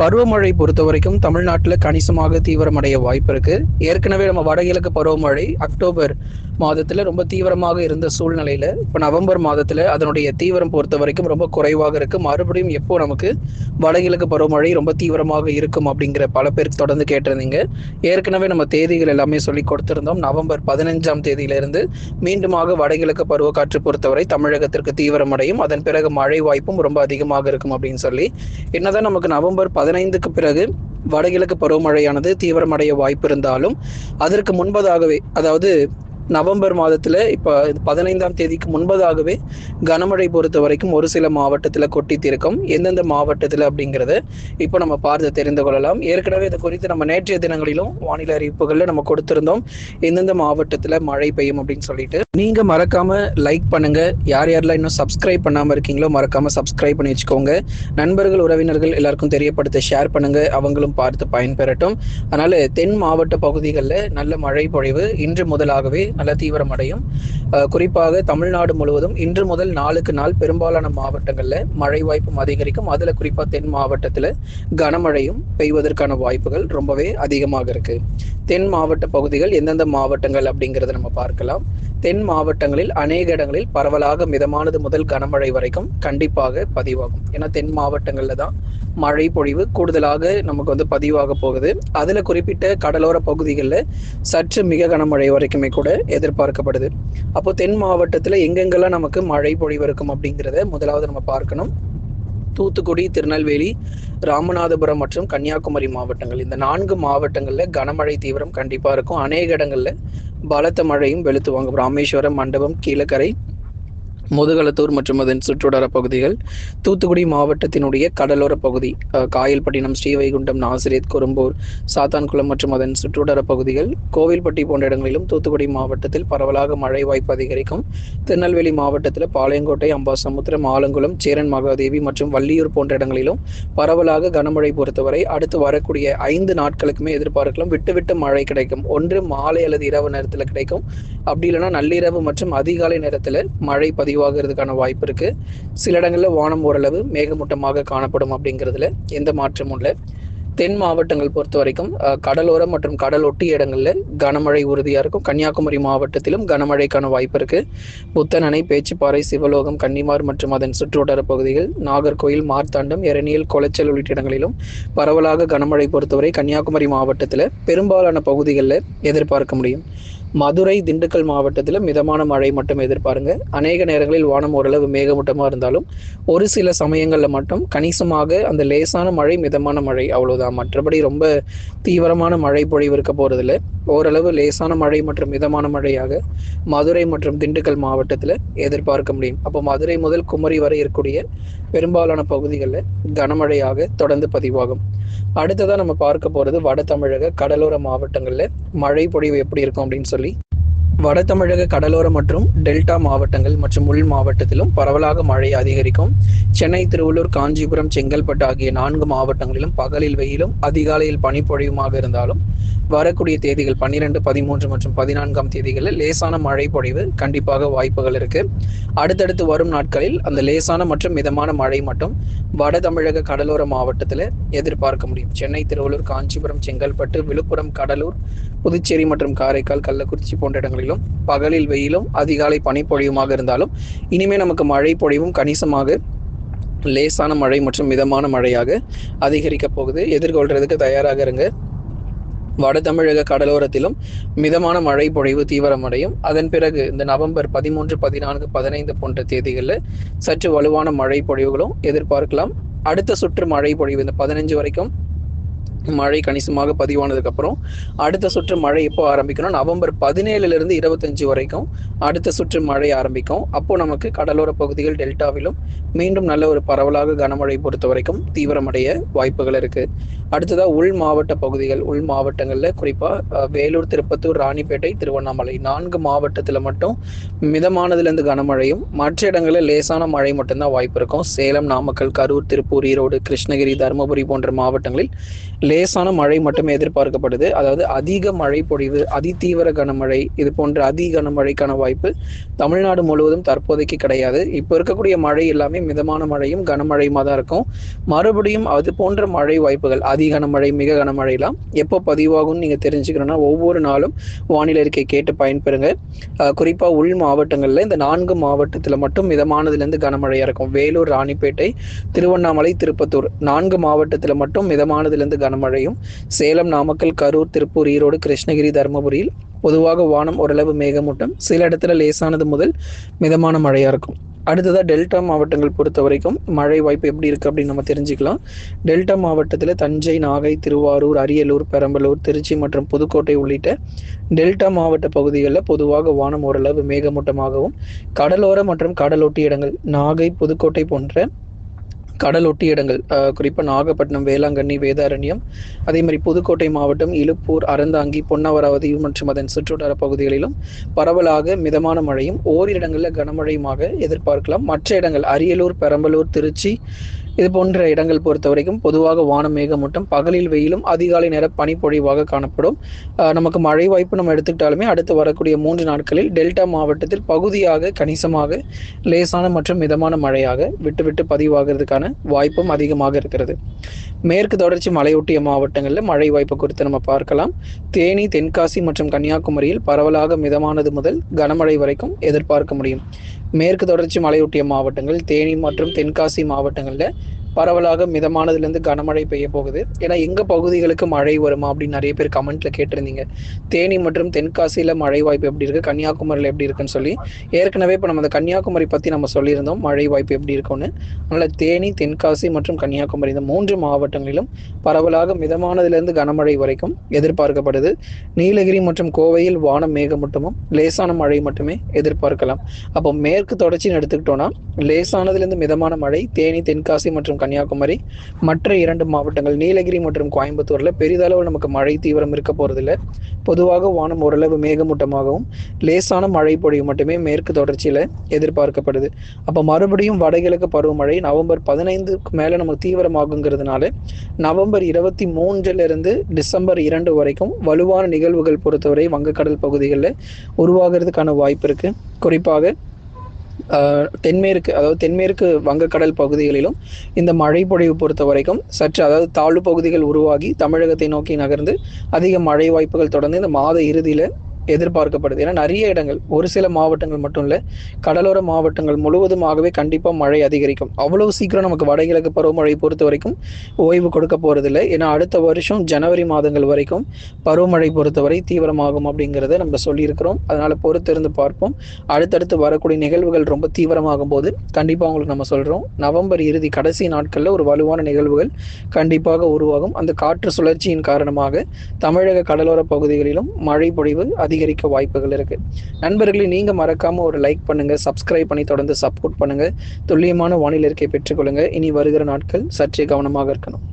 பருவமழை பொறுத்த வரைக்கும் தமிழ்நாட்டில் கணிசமாக தீவிரமடைய வாய்ப்பு இருக்கு. ஏற்கனவே நம்ம வடகிழக்கு பருவமழை அக்டோபர் மாதத்துல ரொம்ப தீவிரமாக இருந்த சூழ்நிலையில இப்ப நவம்பர் மாதத்துல அதனுடைய தீவிரம் பொறுத்த வரைக்கும் ரொம்ப குறைவாக இருக்கு. மறுபடியும் எப்போ நமக்கு வடகிழக்கு பருவமழை ரொம்ப தீவிரமாக இருக்கும் அப்படிங்கிற பல பேருக்கு தொடர்ந்து கேட்டிருந்தீங்க. ஏற்கனவே நம்ம தேதிகள் எல்லாமே சொல்லி கொடுத்திருந்தோம். நவம்பர் பதினஞ்சாம் தேதியிலிருந்து மீண்டுமாக வடகிழக்கு பருவக்காற்று பொறுத்தவரை தமிழகத்திற்கு தீவிரமடையும். அதன் பிறகு மழை வாய்ப்பும் ரொம்ப அதிகமாக இருக்கும் அப்படின்னு சொல்லி. என்னதான் நமக்கு நவம்பர் பதினைந்துக்கு பிறகு வடகிழக்கு பருவமழையானது தீவிரமடைய வாய்ப்பு இருந்தாலும் அதற்கு முன்பதாகவே அதாவது நவம்பர் மாதத்தில் இப்போ பதினைந்தாம் தேதிக்கு முன்பதாகவே கனமழை பொறுத்த வரைக்கும் ஒரு சில மாவட்டத்தில் கொட்டி தீர்க்கும். எந்தெந்த மாவட்டத்தில் அப்படிங்கிறத இப்போ நம்ம பார்த்து தெரிந்து கொள்ளலாம். ஏற்கனவே இது குறித்து நம்ம நேற்றைய தினங்களிலும் வானிலை அறிவிப்புகளில் நம்ம கொடுத்திருந்தோம். எந்தெந்த மாவட்டத்தில் மழை பெய்யும் அப்படின்னு சொல்லிட்டு. நீங்கள் மறக்காமல் லைக் பண்ணுங்கள் யார் யாரெல்லாம் இன்னும் சப்ஸ்கிரைப் பண்ணாமல் இருக்கீங்களோ மறக்காமல் சப்ஸ்கிரைப் பண்ணி வச்சுக்கோங்க. நண்பர்கள் உறவினர்கள் எல்லாருக்கும் தெரியப்படுத்த ஷேர் பண்ணுங்கள் அவங்களும் பார்த்து பயன்பெறட்டும். அதனால் தென் மாவட்ட பகுதிகளில் நல்ல மழை பொழிவு இன்று முதலாகவே நல்ல தீவிரமடையும். குறிப்பாக தமிழ்நாடு முழுவதும் இன்று முதல் நாளுக்கு நாள் பெரும்பாலான மாவட்டங்களில் மழை வாய்ப்பும் அதிகரிக்கும். அதில் குறிப்பாக தென் மாவட்டத்தில் கனமழையும் பெய்வதற்கான வாய்ப்புகள் ரொம்பவே அதிகமாக இருக்கு. தென் மாவட்ட பகுதிகள் எந்தெந்த மாவட்டங்கள் அப்படிங்கிறத நம்ம பார்க்கலாம். தென் மாவட்டங்களில் அநேக இடங்களில் பரவலாக மிதமானது முதல் கனமழை வரைக்கும் கண்டிப்பாக பதிவாகும். ஏன்னா தென் மாவட்டங்கள்ல தான் மழை பொழிவு கூடுதலாக நமக்கு வந்து பதிவாக போகுது. அதுல குறிப்பிட்ட கடலோர பகுதிகளில் சற்று மிக கனமழை வரைக்குமே கூட எதிர்பார்க்கப்படுது. அப்போ தென் மாவட்டத்துல எங்கெங்கெல்லாம் நமக்கு மழை பொழிவு இருக்கும் அப்படிங்கிறத முதலாவது நம்ம பார்க்கணும். தூத்துக்குடி திருநெல்வேலி ராமநாதபுரம் மற்றும் கன்னியாகுமரி மாவட்டங்கள். இந்த நான்கு மாவட்டங்கள்ல கனமழை தீவிரம் கண்டிப்பா இருக்கும். அநேக இடங்கள்ல பலத்த மழையும் வெளுத்துவாங்க ராமேஸ்வரம் மண்டபம் கீழக்கரை முதுகலத்தூர் மற்றும் அதன் சுற்றுவட்டார பகுதிகள் தூத்துக்குடி மாவட்டத்தினுடைய கடலோர பகுதி காயல்பட்டினம் ஸ்ரீவைகுண்டம் நாசிரியத் குறும்பூர் சாத்தான்குளம் மற்றும் அதன் சுற்றுவட்டார பகுதிகள் கோவில்பட்டி போன்ற இடங்களிலும் தூத்துக்குடி மாவட்டத்தில் பரவலாக மழை வாய்ப்பு அதிகரிக்கும். திருநெல்வேலி மாவட்டத்தில் பாளையங்கோட்டை அம்பாசமுத்திரம் ஆலங்குளம் சேரன் மகாதேவி மற்றும் வள்ளியூர் போன்ற இடங்களிலும் பரவலாக கனமழை பொறுத்தவரை அடுத்து வரக்கூடிய ஐந்து நாட்களுக்குமே எதிர்பார்க்கலாம். விட்டுவிட்டு மழை கிடைக்கும். ஒன்று மாலை அல்லது இரவு நேரத்தில் கிடைக்கும். அப்படி இல்லைன்னா நள்ளிரவு மற்றும் அதிகாலை நேரத்தில் மழை பதிவாகிறதுக்கான வாய்ப்பு இருக்குது சில இடங்களில் வானம் ஓரளவு மேகமூட்டமாக காணப்படும் அப்படிங்கிறதுல எந்த மாற்றமும் இல்லை. தென் மாவட்டங்கள் பொறுத்த வரைக்கும் கடலோரம் மற்றும் கடல் ஒட்டிய இடங்களில் கனமழை உறுதியாக இருக்கும். கன்னியாகுமரி மாவட்டத்திலும் கனமழைக்கான வாய்ப்பு இருக்கு. புத்தனணை பேச்சுப்பாறை சிவலோகம் கன்னிமார் மற்றும் அதன் சுற்றுவட்டார பகுதிகள் நாகர்கோயில் மார்த்தாண்டம் எரணியல் கொலைச்சல் உள்ளிட்ட இடங்களிலும் பரவலாக கனமழை பொறுத்தவரை கன்னியாகுமரி மாவட்டத்தில் பெரும்பாலான பகுதிகளில் எதிர்பார்க்க முடியும். மதுரை திண்டுக்கல் மாவட்டத்தில் மிதமான மழை மட்டும் எதிர்பாருங்க. அநேக நேரங்களில் வானம் ஓரளவு மேகமூட்டமாக இருந்தாலும் ஒரு சில சமயங்களில் மட்டும் கணிசமாக அந்த லேசான மழை மிதமான மழை அவ்வளவுதான் மற்றபடி ரொம்ப தீவிரமான மழை பொழிவு இருக்க போறதில்ல. ஓரளவு லேசான மழை மற்றும் மிதமான மழையாக மதுரை மற்றும் திண்டுக்கல் மாவட்டத்தில் எதிர்பார்க்க முடியும். அப்போ மதுரை முதல் குமரி வரை இருக்கக்கூடிய பெரும்பாலான பகுதிகளில் கனமழையாக தொடர்ந்து பதிவாகும். அடுத்ததா நம்ம பார்க்க போறது வட தமிழக கடலோர மாவட்டங்களில் மழை பொழிவு எப்படி இருக்கும் அப்படின்னு சொல்லி வட தமிழக கடலோர மற்றும் டெல்டா மாவட்டங்கள் மற்றும் உள் மாவட்டத்திலும் பரவலாக மழை அதிகரிக்கும். சென்னை திருவள்ளூர் காஞ்சிபுரம் செங்கல்பட்டு ஆகிய நான்கு மாவட்டங்களிலும் பகலில் வெயிலும் அதிகாலையில் பனிப்பொழியுமாக இருந்தாலும் வரக்கூடிய தேதிகள் பன்னிரெண்டு பதிமூன்று மற்றும் பதினான்காம் தேதிகளில் லேசான மழை பொழிவு கண்டிப்பாக வாய்ப்புகள் இருக்கு. அடுத்தடுத்து வரும் நாட்களில் அந்த லேசான மற்றும் மிதமான மழை மட்டும் வட தமிழக கடலோர மாவட்டத்தில் எதிர்பார்க்க முடியும். சென்னை திருவள்ளூர் காஞ்சிபுரம் செங்கல்பட்டு விழுப்புரம் கடலூர் புதுச்சேரி மற்றும் காரைக்கால் கள்ளக்குறிச்சி போன்ற இடங்களிலும் பகலில் வெயிலும் அதிகாலை பனிப்பொழிவுமாக இருந்தாலும் இனிமே நமக்கு மழை பொழிவும் கணிசமாக லேசான மழை மற்றும் மிதமான மழையாக அதிகரிக்க போகுது. எதிர்கொள்றதுக்கு தயாராக இருங்க. வட தமிழக கடலோரத்திலும் மிதமான மழை பொழிவு தீவிரமடையும். அதன் பிறகு இந்த நவம்பர் பதிமூன்று பதினான்கு பதினைந்து போன்ற தேதிகளில் சற்று வலுவான மழை பொழிவுகளும் எதிர்பார்க்கலாம். அடுத்த சுற்று மழை பொழிவு இந்த பதினஞ்சு வரைக்கும் மழை கணிசமாக பதிவானதுக்கு அப்புறம் அடுத்த சுற்று மழை எப்போ ஆரம்பிக்கணும்? நவம்பர் பதினேழுல இருந்து இருபத்தஞ்சு வரைக்கும் அடுத்த சுற்று மழை ஆரம்பிக்கும். அப்போ நமக்கு கடலோர பகுதிகள் டெல்டாவிலும் மீண்டும் நல்ல ஒரு பரவலாக கனமழை பொறுத்த வரைக்கும் தீவிரமடைய வாய்ப்புகள் இருக்கு. அடுத்ததா உள் மாவட்ட பகுதிகள் உள் மாவட்டங்கள்ல குறிப்பா வேலூர் திருப்பத்தூர் ராணிப்பேட்டை திருவண்ணாமலை நான்கு மாவட்டத்துல மட்டும் மிதமானதுல இருந்து கனமழையும் மற்ற இடங்களில் லேசான மழை மட்டும்தான் வாய்ப்பு இருக்கும். சேலம் நாமக்கல் கரூர் திருப்பூர் ஈரோடு கிருஷ்ணகிரி தருமபுரி போன்ற மாவட்டங்களில் லேசான மழை மட்டுமே எதிர்பார்க்கப்படுது. அதாவது அதிக மழை பொழிவு அதிதீவிர கனமழை இது போன்ற அதி கனமழைக்கான வாய்ப்பு தமிழ்நாடு முழுவதும் தற்போதைக்கு கிடையாது. இப்போ இருக்கக்கூடிய மழை எல்லாமே மிதமான மழையும் கனமழையுமா தான் இருக்கும். மறுபடியும் அது போன்ற மழை வாய்ப்புகள் அதி கனமழை மிக கனமழைலாம் எப்போ பதிவாகும்னு நீங்கள் தெரிஞ்சுக்கணும்னா ஒவ்வொரு நாளும் வானிலை அறிக்கை கேட்டு பயன்பெறுங்க. குறிப்பாக உள் மாவட்டங்களில் இந்த நான்கு மாவட்டத்தில் மட்டும் மிதமானதுலேருந்து கனமழையாக இருக்கும். வேலூர் ராணிப்பேட்டை திருவண்ணாமலை திருப்பத்தூர் நான்கு மாவட்டத்தில் மட்டும் மிதமானதுலேருந்து கனமழை கனமழையும் சேலம் நாமக்கல் கரூர் திருப்பூர் ஈரோடு கிருஷ்ணகிரி தருமபுரியில் பொதுவாக வானம் ஓரளவு மேகமூட்டம். சில இடத்துல லேசானது முதல் மிதமான மழையாக இருக்கும். அடுத்ததாக டெல்டா மாவட்டங்கள் பொறுத்த வரைக்கும் மழை வாய்ப்பு எப்படி இருக்குது அப்படின்னு நம்ம தெரிஞ்சுக்கலாம். டெல்டா மாவட்டத்தில் தஞ்சை நாகை திருவாரூர் அரியலூர் பெரம்பலூர் திருச்சி மற்றும் புதுக்கோட்டை உள்ளிட்ட டெல்டா மாவட்ட பகுதிகளில் பொதுவாக வானம் ஓரளவு மேகமூட்டமாகவும் கடலோர மற்றும் கடலொட்டி இடங்கள் நாகை புதுக்கோட்டை போன்ற கடலொட்டி இடங்கள் குறிப்பாக நாகப்பட்டினம் வேளாங்கண்ணி வேதாரண்யம் அதே மாதிரி புதுக்கோட்டை மாவட்டம் இலுப்பூர் அறந்தாங்கி பொன்னவராவதி மற்றும் அதன் சுற்றுவட்டார பகுதிகளிலும் பரவலாக மிதமான மழையும் ஓரிரு இடங்களில் கனமழையுமாக எதிர்பார்க்கலாம். மற்ற இடங்கள் அரியலூர் பெரம்பலூர் திருச்சி இது போன்ற இடங்கள் பொறுத்த வரைக்கும் பொதுவாக வானம் மேகமூட்டம் பகலில் வெயிலும் அதிகாலை நேர பனிப்பொழிவாக காணப்படும். நமக்கு மழை வாய்ப்பு நம்ம எடுத்துக்கிட்டாலுமே அடுத்து வரக்கூடிய மூன்று நாட்களில் டெல்டா மாவட்டத்தில் பகுதியாக கணிசமாக லேசான மற்றும் மிதமான மழையாக விட்டுவிட்டு பதிவாகிறதுக்கான வாய்ப்பும் அதிகமாக இருக்கிறது. மேற்கு தொடர்ச்சி மலையொட்டிய மாவட்டங்களில் மழை வாய்ப்பு குறித்து நம்ம பார்க்கலாம். தேனி தென்காசி மற்றும் கன்னியாகுமரியில் பரவலாக மிதமானது முதல் கனமழை வரைக்கும் எதிர்பார்க்க முடியும். மேற்கு தொடர்ச்சி மலையொட்டிய மாவட்டங்கள் தேனி மற்றும் தென்காசி மாவட்டங்களில் பரவலாக மிதமானதுலேருந்து கனமழை பெய்ய போகுது ஏன்னா எங்கள் பகுதிகளுக்கு மழை வருமா அப்படின்னு நிறைய பேர் கமெண்ட்டில் கேட்டிருந்தீங்க. தேனி மற்றும் தென்காசியில் மழை வாய்ப்பு எப்படி இருக்குது கன்னியாகுமரியில் எப்படி இருக்குன்னு சொல்லி. ஏற்கனவே இப்போ நம்ம அந்த கன்னியாகுமரி பற்றி நம்ம சொல்லியிருந்தோம். மழை வாய்ப்பு எப்படி இருக்கும்னு. அதனால் தேனி தென்காசி மற்றும் கன்னியாகுமரி இந்த மூன்று மாவட்டங்களிலும் பரவலாக மிதமானதுலேருந்து கனமழை வரைக்கும் எதிர்பார்க்கப்படுது. நீலகிரி மற்றும் கோவையில் வானம் மேகமூட்டமும் லேசான மழை மட்டுமே எதிர்பார்க்கலாம். அப்போ மேற்கு தொடர்ச்சின்னு எடுத்துக்கிட்டோம்னா லேசானதுலேருந்து மிதமான மழை தேனி தென்காசி மற்றும் கன்னியாகுமரி மற்ற இரண்டு மாவட்டங்கள் நீலகிரி மற்றும் கோயம்புத்தூரில் பெரிதளவு நமக்கு மழை தீவிரம் இருக்க போகிறதில்ல பொதுவாக வானம் ஓரளவு மேகமூட்டமாகவும் லேசான மழை பொழிவு மட்டுமே மேற்கு தொடர்ச்சியில் எதிர்பார்க்கப்படுது. அப்போ மறுபடியும் வடகிழக்கு பருவமழை நவம்பர் பதினைந்துக்கு மேலே நமக்கு தீவிரமாகுங்கிறதுனால நவம்பர் இருபத்தி மூன்றிலிருந்து டிசம்பர் இரண்டு வரைக்கும் வலுவான நிகழ்வுகள் பொறுத்தவரை வங்கக்கடல் பகுதிகளில் உருவாகிறதுக்கான வாய்ப்பு இருக்கு. குறிப்பாக தென்மேற்கு அதாவது தென்மேற்கு வங்கக்கடல் பகுதிகளிலும் இந்த மழை பொழிவு பொறுத்த வரைக்கும் சற்று அதாவது தாழ்வு பகுதிகள் உருவாகி தமிழகத்தை நோக்கி நகர்ந்து அதிக மழை வாய்ப்புகள் தொடர்ந்து இந்த மாத இறுதியில் எதிர்பார்க்கப்படுது. ஏன்னா நிறைய இடங்கள் ஒரு சில மாவட்டங்கள் மட்டும் இல்லை கடலோர மாவட்டங்கள் முழுவதுமாகவே கண்டிப்பாக மழை அதிகரிக்கும். அவ்வளவு சீக்கிரம் நமக்கு வடகிழக்கு பருவமழை பொறுத்த வரைக்கும் ஓய்வு கொடுக்க போகிறதில்ல ஏன்னா அடுத்த வருஷம் ஜனவரி மாதங்கள் வரைக்கும் பருவமழை பொறுத்தவரை தீவிரமாகும் அப்படிங்கிறத நம்ம சொல்லியிருக்கிறோம். அதனால் பொறுத்திருந்து பார்ப்போம். அடுத்தடுத்து வரக்கூடிய நிகழ்வுகள் ரொம்ப தீவிரமாகும் போது கண்டிப்பாக உங்களுக்கு நம்ம சொல்கிறோம் நவம்பர் இறுதி கடைசி நாட்களில் ஒரு வலுவான நிகழ்வுகள் கண்டிப்பாக உருவாகும். அந்த காற்று சுழற்சியின் காரணமாக தமிழக கடலோர பகுதிகளிலும் மழை பொழிவு அதிகரிக்க வாய்ப்புகள் இருக்கு. நண்பர்களே நீங்க மறக்காம ஒரு லைக் பண்ணுங்க சப்ஸ்கிரைப் பண்ணி தொடர்ந்து சப்போர்ட் பண்ணுங்க. துல்லியமான வானிலை இருக்கை பெற்றுக்கொள்ளுங்க. இனி வருகிற நாட்கள் சற்றே கவனமாக இருக்கணும்.